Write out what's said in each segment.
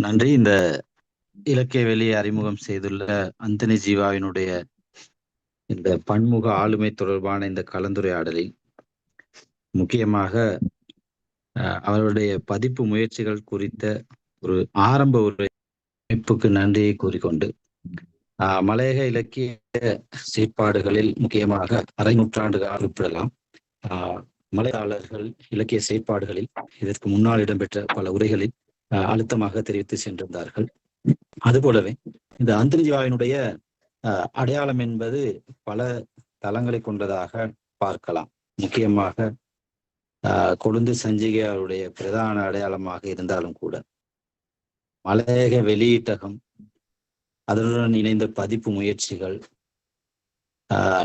நன்றி. இந்த இலக்கிய வெளியை அறிமுகம் செய்துள்ள அந்தனி ஜீவாவினுடைய இந்த பன்முக ஆளுமை தொடர்பான இந்த கலந்துரையாடலில் முக்கியமாக அவருடைய பதிப்பு முயற்சிகள் குறித்த ஒரு ஆரம்ப உரைப்புக்கு நன்றியை கூறிக்கொண்டு மலையக இலக்கிய செயற்பாடுகளில் முக்கியமாக அரை நூற்றாண்டு குறிப்பிடலாம் மலையாளர்கள் இலக்கிய செயற்பாடுகளில் இதற்கு முன்னால் இடம்பெற்ற பல உரைகளில் அழுத்தமாக தெரிவித்து சென்றிருந்தார்கள். அதுபோலவே இந்த அந்தர்ஜிவாவினுடைய அடையாளம் என்பது பல தளங்களை கொண்டதாக பார்க்கலாம். முக்கியமாக கொழுந்து சஞ்சிகை அவருடைய பிரதான அடையாளமாக இருந்தாலும் கூட மலையக வெளியீட்டகம் அதனுடன் இணைந்த பதிப்பு முயற்சிகள்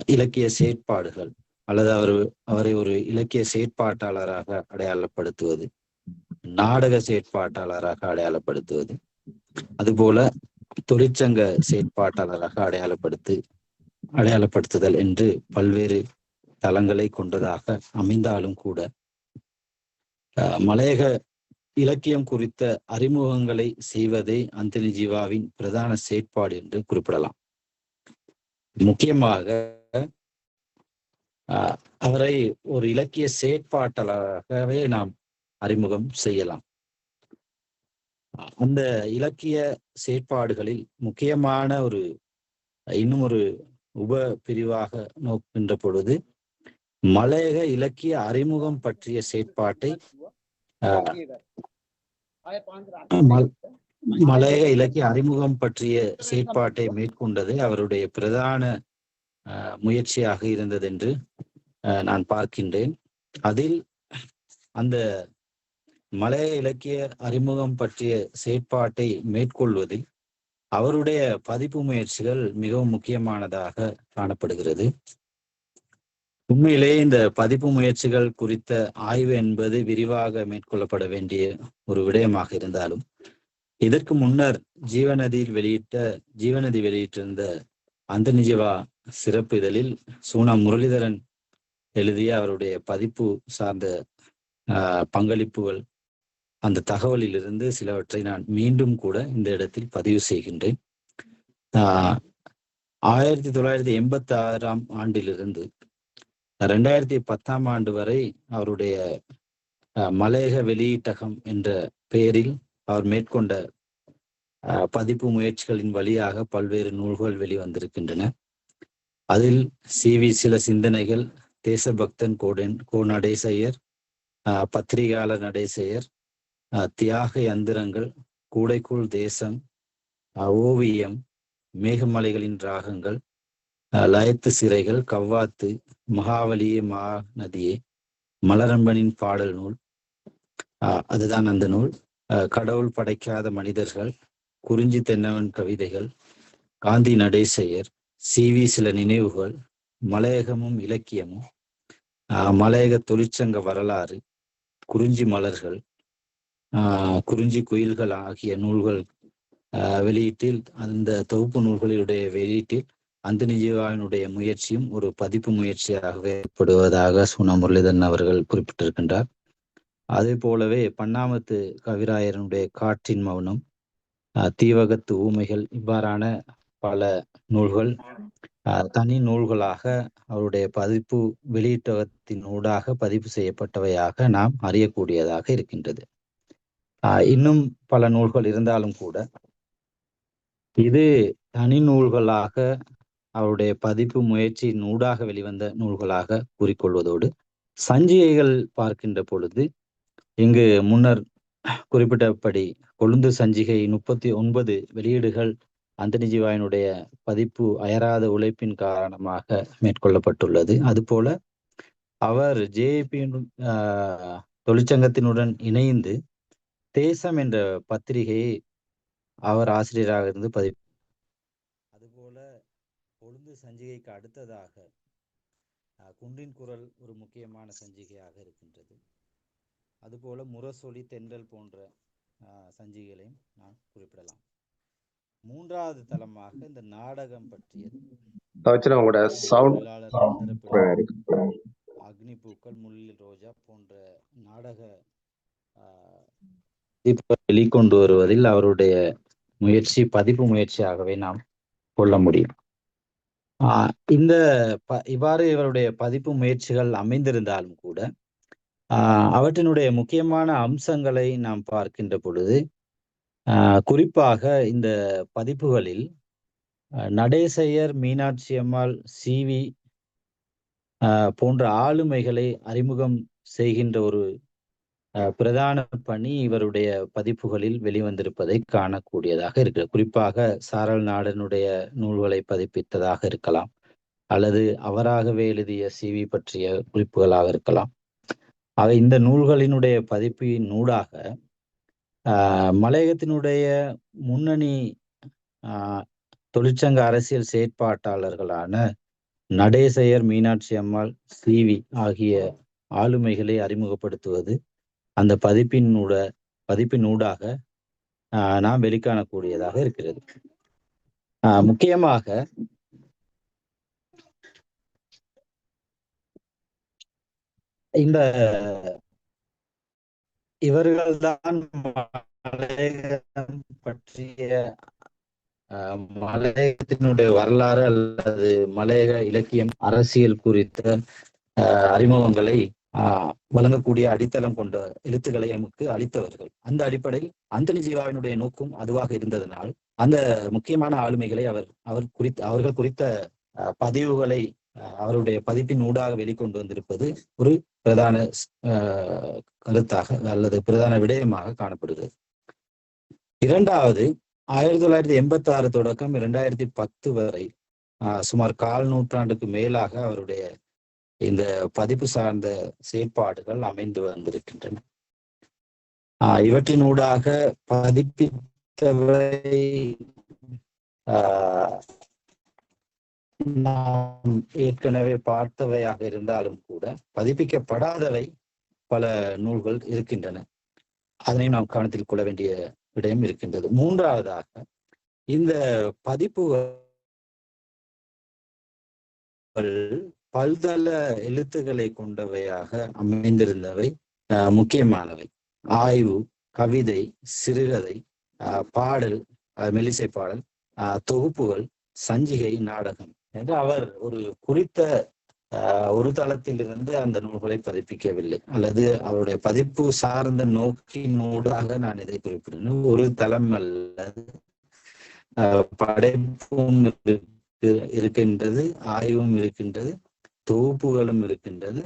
இலக்கிய செயற்பாடுகள் அல்லது அவர் அவரை ஒரு இலக்கிய செயற்பாட்டாளராக அடையாளப்படுத்துவது நாடக செயற்பாட்டாளராக அடையாளப்படுத்துவது. அதுபோல தொழிற்சங்க செயற்பாட்டாளராக அடையாளப்படுத்து அடையாளப்படுத்துதல் என்று பல்வேறு தளங்களை கொண்டதாக அமைந்தாலும் கூட மலையக இலக்கியம் குறித்த அறிமுகங்களை செய்வதே அந்தனி ஜீவாவின் பிரதான செயற்பாடு என்று குறிப்பிடலாம். முக்கியமாக அவரை ஒரு இலக்கிய செயற்பாட்டாளராகவே நாம் அறிமுகம் செய்யலாம். அந்த இலக்கிய செயற்பாடுகளில் முக்கியமான ஒரு இன்னும் ஒரு உப பிரிவாக நோக்கின்ற பொழுது மலையக இலக்கிய அறிமுகம் பற்றிய செயற்பாட்டை மலையக இலக்கிய அறிமுகம் பற்றிய செயற்பாட்டை மேற்கொண்டது அவருடைய பிரதான முயற்சியாக இருந்தது என்று நான் பார்க்கின்றேன். அதில் அந்த மலைய இலக்கிய அறிமுகம் பற்றிய செயற்பாட்டை மேற்கொள்வதில் அவருடைய பதிப்பு முயற்சிகள் மிகவும் முக்கியமானதாக காணப்படுகிறது. உண்மையிலேயே இந்த பதிப்பு முயற்சிகள் குறித்த ஆய்வு என்பது விரிவாக மேற்கொள்ளப்பட வேண்டிய ஒரு விடயமாக இருந்தாலும் இதற்கு முன்னர் ஜீவநதியில் வெளியிட்ட ஜீவநதி வெளியிட்டிருந்த அந்த நிஜவா சிறப்பு இதழில் சூனா முரளிதரன் எழுதிய அவருடைய பதிப்பு சார்ந்த பங்களிப்புகள் அந்த தகவலிலிருந்து சிலவற்றை நான் மீண்டும் கூட இந்த இடத்தில் பதிவு செய்கின்றேன். ஆயிரத்தி தொள்ளாயிரத்தி எண்பத்தி ஆறாம் ஆண்டிலிருந்து ரெண்டாயிரத்தி பத்தாம் ஆண்டு வரை அவருடைய மலையக வெளியீட்டகம் என்ற பெயரில் அவர் மேற்கொண்ட பதிப்பு முயற்சிகளின் வழியாக பல்வேறு நூல்கள் வெளிவந்திருக்கின்றன. அதில் சி வி சில சிந்தனைகள் தேசபக்தன் கோடன் கோ நடேசையர் பத்திரிகால நடேசையர் தியாக யந்திரங்கள் கூடைக்குள் தேசம் ஓவியம் மேகமலைகளின் ராகங்கள் லயத்து சிறைகள் கவ்வாத்து மகாவலியே மகாநதியே மலரம்பனின் பாடல் நூல் அதுதான் அந்த நூல். கடவுள் படைக்காத மனிதர்கள் குறிஞ்சி தென்னவன் கவிதைகள் காந்தி நடேசையர் சிவி சில நினைவுகள் மலையகமும் இலக்கியமும் மலையக தொழிற்சங்க வரலாறு குறிஞ்சி மலர்கள் குறிஞ்சி குயில்கள் ஆகிய நூல்கள் வெளியீட்டில் அந்த தொகுப்பு நூல்களுடைய வெளியீட்டில் அந்தனி ஜீவாவினுடைய முயற்சியும் ஒரு பதிப்பு முயற்சியாகவே ஏற்படுவதாக சுனா முரளிதரன் அவர்கள் குறிப்பிட்டிருக்கின்றார். அதே போலவே பன்னாமத்து கவிராயரனுடைய காற்றின் மௌனம் தீவகத்து ஊமைகள் இவ்வாறான பல நூல்கள் தனி நூல்களாக அவருடைய பதிப்பு வெளியீட்டகத்தின் ஊடாக பதிப்பு செய்யப்பட்டவையாக நாம் அறியக்கூடியதாக இருக்கின்றது. இன்னும் பல நூல்கள் இருந்தாலும் கூட இது தனி நூல்களாக அவருடைய பதிப்பு முயற்சி நூடாக வெளிவந்த நூல்களாக கூறிக்கொள்வதோடு சஞ்சிகைகள் பார்க்கின்ற பொழுது இங்கு முன்னர் குறிப்பிட்டபடி கொழுந்து சஞ்சிகை முப்பத்தி ஒன்பது வெளியீடுகள் அந்தனிஜிவாயினுடைய பதிப்பு அயராத உழைப்பின் காரணமாக மேற்கொள்ளப்பட்டுள்ளது. அதுபோல அவர் ஜேபி தொழிற்சங்கத்தினுடன் இணைந்து தேசம் என்ற பத்திரிகையை அவர் ஆசிரியராக இருந்து பதிப்பு அதுபோல கொழுந்து சஞ்சிகைக்கு அடுத்ததாக குன்றின் குரல் ஒரு முக்கியமான சஞ்சிகையாக இருக்கின்றது. அதுபோல முரசொலி தென்றல் போன்ற சஞ்சிகைகளையும் நான் குறிப்பிடலாம். மூன்றாவது தளமாக இந்த நாடகம் பற்றியது அக்னி பூக்கள் முள்ளில் ரோஜா போன்ற நாடக பதிப்பை வெளிக்கொண்டு வருவதில் அவருடைய முயற்சி பதிப்பு முயற்சியாகவே நாம் கொள்ள முடியும். இந்த ப இவ்வாறு இவருடைய பதிப்பு முயற்சிகள் அமைந்திருந்தாலும் கூட அவற்றினுடைய முக்கியமான அம்சங்களை நாம் பார்க்கின்ற பொழுது குறிப்பாக இந்த பதிப்புகளில் நடேசையர் மீனாட்சி அம்மாள் சிவி போன்ற ஆளுமைகளை அறிமுகம் செய்கின்ற ஒரு பிரதான பணி இவருடைய பதிப்புகளில் வெளிவந்திருப்பதை காணக்கூடியதாக இருக்கிறது. குறிப்பாக சாரல் நாடனுடைய நூல்களை பதிப்பித்ததாக இருக்கலாம். அல்லது அவராகவே எழுதிய சிவி பற்றிய குறிப்புகளாக இருக்கலாம். ஆக இந்த நூல்களினுடைய பதிப்பின் நூடாக மலையகத்தினுடைய முன்னணி தொழிற்சங்க அரசியல் செயற்பாட்டாளர்களான நடேசையர் மீனாட்சி அம்மாள் சிவி ஆகிய ஆளுமைகளை அறிமுகப்படுத்துவது அந்த பதிப்பினூட பதிப்பினூடாக நாம் வெளிக்காணக்கூடியதாக இருக்கிறது. முக்கியமாக இந்த இவர்கள்தான் மலையகம் பற்றிய மலையகத்தினுடைய வரலாறு அல்லது மலையக இலக்கியம் அரசியல் குறித்த அறிமுகங்களை வழங்கக்கூடிய அடித்தளம் கொண்ட எழுத்துக்களை நமக்கு அளித்தவர்கள். அந்த அடிப்படையில் அந்தனி ஜீவாவினுடைய நோக்கம் அதுவாக இருந்ததனால் அந்த முக்கியமான ஆளுமைகளை அவர் அவர் குறித்த அவர்கள் குறித்த பதிவுகளை அவருடைய பதிப்பின் ஊடாக வெளிக்கொண்டு வந்திருப்பது ஒரு பிரதான கருத்தாக அல்லது பிரதான விடயமாக காணப்படுகிறது. இரண்டாவது ஆயிரத்தி தொள்ளாயிரத்தி எண்பத்தி ஆறு தொடக்கம் இரண்டாயிரத்தி பத்து வரை சுமார் கால் நூற்றாண்டுக்கு மேலாக அவருடைய இந்த பதிப்பு சார்ந்த செயற்பாடுகள் அமைந்து வந்திருக்கின்றன. இவற்றினூடாக பதிப்பித்தவை நாம் ஏற்கனவே பார்த்தவையாக இருந்தாலும் கூட பதிப்பிக்கப்படாதவை பல நூல்கள் இருக்கின்றன. அதனையும் நாம் கவனத்தில் கொள்ள வேண்டிய விடயம் இருக்கின்றது. மூன்றாவதாக இந்த பதிப்புகள் பல்தள எழுத்துக்களை கொண்டவையாக அமைந்திருந்தவை முக்கியமானவை. ஆய்வு கவிதை சிறுகதை பாடல் மெலிசை பாடல் தொகுப்புகள் சஞ்சிகை நாடகம் என்று அவர் ஒரு குறித்த ஒரு தளத்திலிருந்து அந்த நூல்களை பதிப்பிக்கவில்லை. அல்லது அவருடைய பதிப்பு சார்ந்த நோக்கினூடாக நான் இதை குறிப்பிடுறேன் ஒரு தளம் அல்லது படைப்பும் இருக்கின்றது ஆய்வும் இருக்கின்றது. தொகுப்புகளும் இருக்கின்றது.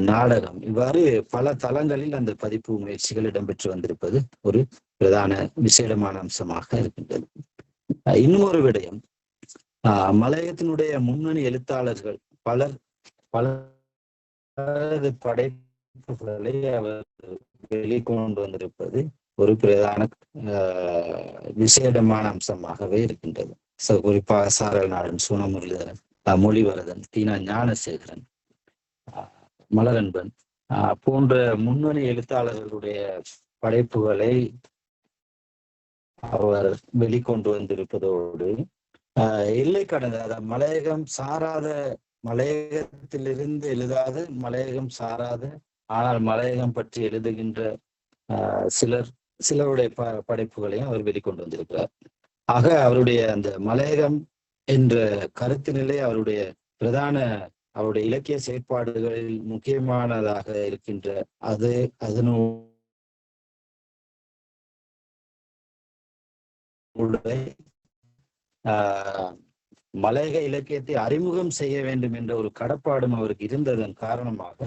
நாடகம். இவ்வாறு பல தளங்களில் அந்த பதிப்பு முயற்சிகள் இடம்பெற்று வந்திருப்பது ஒரு பிரதான விசேடமான அம்சமாக இருக்கின்றது. இன்னும் ஒரு விடயம். மலையத்தினுடைய முன்னணி எழுத்தாளர்கள் பலர் பலரது படைப்புகளை அவர் வெளிக்கொண்டு வந்திருப்பது ஒரு பிரதான விசேடமான அம்சமாகவே இருக்கின்றது. குறிப்பாக சாரல் நாடன் சூனமுரளிதரன் மொழிவரதன் தீனா ஞானசேகரன் மலரன்பன் போன்ற முன்னணி எழுத்தாளர்களுடைய படைப்புகளை அவர் வெளிக்கொண்டு வந்திருப்பதோடு எல்லை கடந்த அதாவது மலையகம் சாராத மலையகத்திலிருந்து எழுதாத மலையகம் சாராத ஆனால் மலையகம் பற்றி எழுதுகின்ற சிலர் சிலருடைய ப படைப்புகளையும் அவர் வெளிக்கொண்டு வந்திருக்கிறார். ஆக அவருடைய அந்த மலையகம் என்ற கருத்து நிலை அவருடைய பிரதான அவருடைய இலக்கிய செயற்பாடுகளில் முக்கியமானதாக இருக்கின்ற அது அதனுடைய மலையக இலக்கியத்தை அறிமுகம் செய்ய வேண்டும் என்ற ஒரு கடப்பாடும் அவருக்கு இருந்ததன் காரணமாக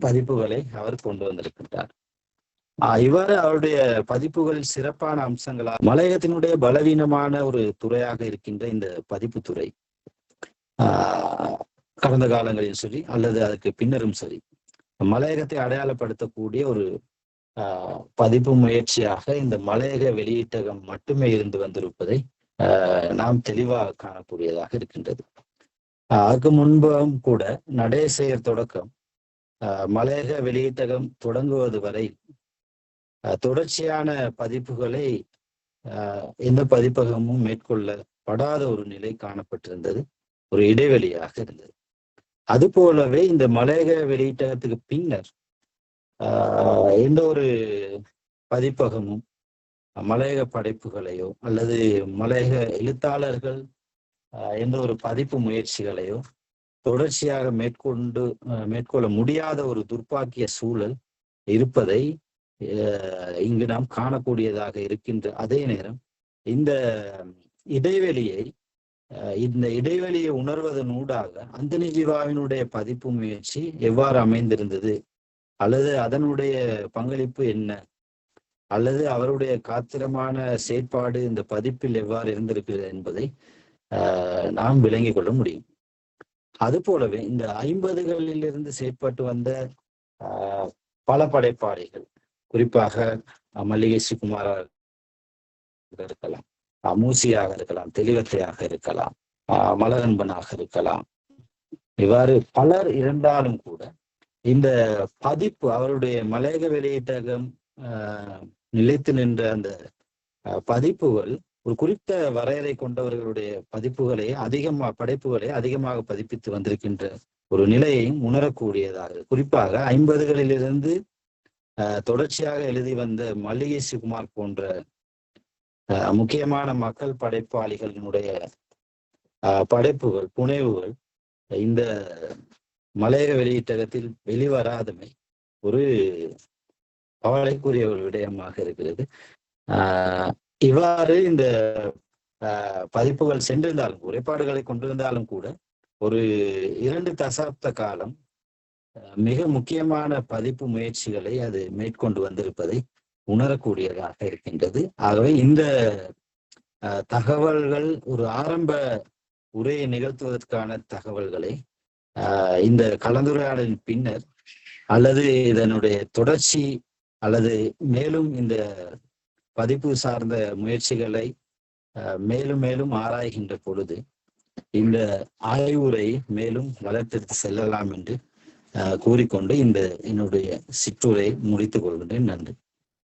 பதிப்புகளை அவர் கொண்டு வந்திருக்கின்றார். இவ்வாறு அவருடைய பதிப்புகளில் சிறப்பான அம்சங்களாக மலையகத்தினுடைய பலவீனமான ஒரு துறையாக இருக்கின்ற இந்த பதிப்பு துறை. ஆஹ் கடந்த காலங்களில் சரி அல்லது அதுக்கு பின்னரும் சரி மலையகத்தை அடையாளப்படுத்தக்கூடிய ஒரு ஆஹ் பதிப்பு முயற்சியாக இந்த மலையக வெளியீட்டகம் மட்டுமே இருந்து வந்திருப்பதை நாம் தெளிவாக காணக்கூடியதாக இருக்கின்றது. அதுக்கு முன்பும் கூட நடேசையர் தொடக்கம் மலையக வெளியீட்டகம் தொடங்குவது வரை தொடர்ச்சியான பதிப்புகளை எந்த பதிப்பகமும் மேற்கொள்ளப்படாத ஒரு நிலை காணப்பட்டிருந்தது. ஒரு இடைவெளியாக இருந்தது. அது போலவே இந்த மலையக வெளியீட்டகத்துக்கு பின்னர் எந்த ஒரு பதிப்பகமும் மலையக படைப்புகளையோ அல்லது மலையக எழுத்தாளர்கள் எந்த ஒரு பதிப்பு முயற்சிகளையோ தொடர்ச்சியாக மேற்கொண்டு மேற்கொள்ள முடியாத ஒரு துர்ப்பாக்கிய சூழல் இருப்பதை இங்கு நாம் காணக்கூடியதாக இருக்கின்ற அதே நேரம் இந்த இடைவெளியை இந்த இடைவெளியை உணர்வதன் ஊடாக அந்தனி ஜீவாவினுடைய பதிப்பு முயற்சி எவ்வாறு அமைந்திருந்தது? அல்லது அதனுடைய பங்களிப்பு என்ன? அல்லது அவருடைய காத்திரமான செயற்பாடு இந்த பதிப்பில் எவ்வாறு இருந்திருக்கிறது என்பதை நாம் விளங்கிக் கொள்ள முடியும். அது போலவே இந்த ஐம்பதுகளில் இருந்து செயற்பட்டு வந்த பல படைப்பாளிகள் குறிப்பாக மல்லிகை சுகுமாராக இருக்கலாம் அமூசியாக இருக்கலாம் தெளிவத்தையாக இருக்கலாம் மலரன்பனாக இருக்கலாம். இவ்வாறு பலர் இருந்தாலும் கூட இந்த பதிப்பு அவருடைய மலையக வெளியீட்டகம் நிலைத்து நின்ற அந்த பதிப்புகள் ஒரு குறித்த வரையறை கொண்டவர்களுடைய பதிப்புகளை அதிகமாக படைப்புகளை அதிகமாக பதிப்பித்து வந்திருக்கின்ற ஒரு நிலையையும் உணரக்கூடியதாக குறிப்பாக ஐம்பதுகளிலிருந்து தொடர்ச்சியாக எழுதி வந்த மல்லிகை சுகுமார் போன்ற முக்கியமான மக்கள் படைப்பாளிகளினுடைய படைப்புகள் புனைவுகள் இந்த மலையக வெளியீட்டகத்தில் வெளிவராதமை ஒரு கவலைக்குரிய ஒரு விடயமாக இருக்கிறது. ஆஹ் இவ்வாறு இந்த பதிப்புகள் சென்றிருந்தாலும் குறைபாடுகளை கொண்டிருந்தாலும் கூட ஒரு இரண்டு தசாப்த காலம் மிக முக்கியமான பதிப்பு முயற்சிகளை அது மேற்கொண்டு வந்திருப்பதை உணரக்கூடியதாக இருக்கின்றது. ஆகவே இந்த தகவல்கள் ஒரு ஆரம்ப உரையை நிகழ்த்துவதற்கான தகவல்களை இந்த கலந்துரையாடலின் பின்னர் அல்லது இதனுடைய தொடர்ச்சி அல்லது மேலும் இந்த பதிப்பு சார்ந்த முயற்சிகளை மேலும் மேலும் ஆராய்கின்ற பொழுது இந்த ஆய்வுரை மேலும் வளர்த்தெடுத்து செல்லலாம் என்று கூறிக்கொண்டு இந்த என்னுடைய சிற்றுரை முடித்துக் கொள்கின்றேன். நன்றி.